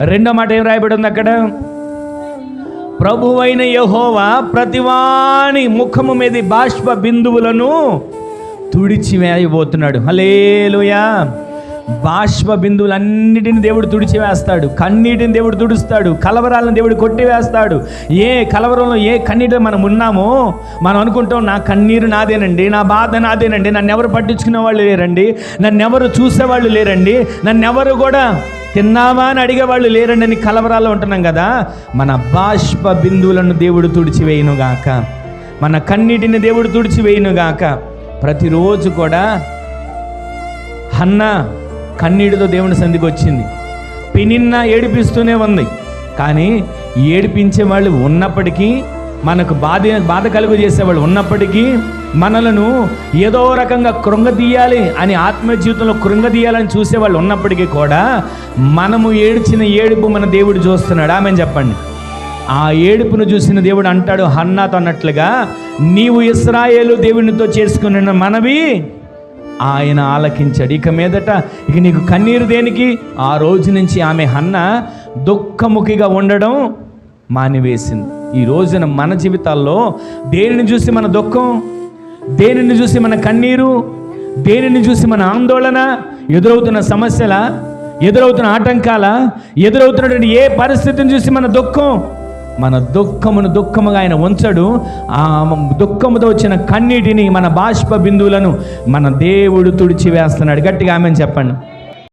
రెండో మాట ఏం రాయబడి ఉంది అక్కడ? ప్రభువైన యహోవా ప్రతివాని ముఖము మీద బాష్ప బిందువులను తుడిచివేయబోతున్నాడు. హలేలుయా బాష్ప బిందువులన్నిటిని దేవుడు తుడిచివేస్తాడు కన్నీటిని దేవుడు తుడుస్తాడు కలవరాలను దేవుడు కొట్టివేస్తాడు. ఏ కలవరంలో ఏ కన్నీటిలో మనం ఉన్నామో మనం అనుకుంటాం నా కన్నీరు నాదేనండి నా బాధ నాదేనండి నన్ను ఎవరు పట్టించుకునే వాళ్ళు లేరండి నన్ను ఎవరు చూసేవాళ్ళు లేరండి నన్ను ఎవరు కూడా తిన్నావా అని అడిగేవాళ్ళు లేరండి అని కలవరాల్లో ఉంటున్నాం కదా. మన బాష్ప బిందువులను దేవుడు తుడిచివేయునుగాక మన కన్నీటిని దేవుడు తుడిచివేయునుగాక ప్రతిరోజు కూడా అన్నా కన్నీటితో దేవుని సంధికి వచ్చింది. పినిన్న ఏడిపిస్తూనే ఉంది. కానీ ఏడిపించే వాళ్ళు ఉన్నప్పటికీ మనకు బాధ బాధ కలుగు చేసేవాళ్ళు ఉన్నప్పటికీ మనలను ఏదో రకంగా కృంగదీయాలి అని ఆత్మ జీవితంలో కృంగదీయాలని చూసేవాళ్ళు ఉన్నప్పటికీ కూడా మనము ఏడ్చిన ఏడుపు మన దేవుడు చూస్తున్నాడు. ఆమె చెప్పండి. ఆ ఏడుపును చూసిన దేవుడు అంటాడు హన్నాతో అన్నట్లుగా నీవు ఇస్రాయేలు దేవునితో చేసుకున్న మనవి ఆయన ఆలకించాడు. ఇక మీదట ఇక నీకు కన్నీరు దేనికి? ఆ రోజు నుంచి ఆమె హన్న దుఃఖముఖిగా ఉండడం మానివేసింది. ఈ రోజున మన జీవితాల్లో దేనిని చూసి మన దుఃఖం? దేనిని చూసి మన కన్నీరు? దేనిని చూసి మన ఆందోళన? ఎదురవుతున్న సమస్యల? ఎదురవుతున్న ఆటంకాల? ఎదురవుతున్నటువంటి ఏ పరిస్థితిని చూసి మన దుఃఖం? మన దుఃఖమును దుఃఖముగా ఆయన ఉంచడు. ఆ దుఃఖముతో వచ్చిన కన్నీటిని మన బాష్ప బిందువులను మన దేవుడు తుడిచి వేస్తున్నాడు గట్టిగా ఆమెను చెప్పండి.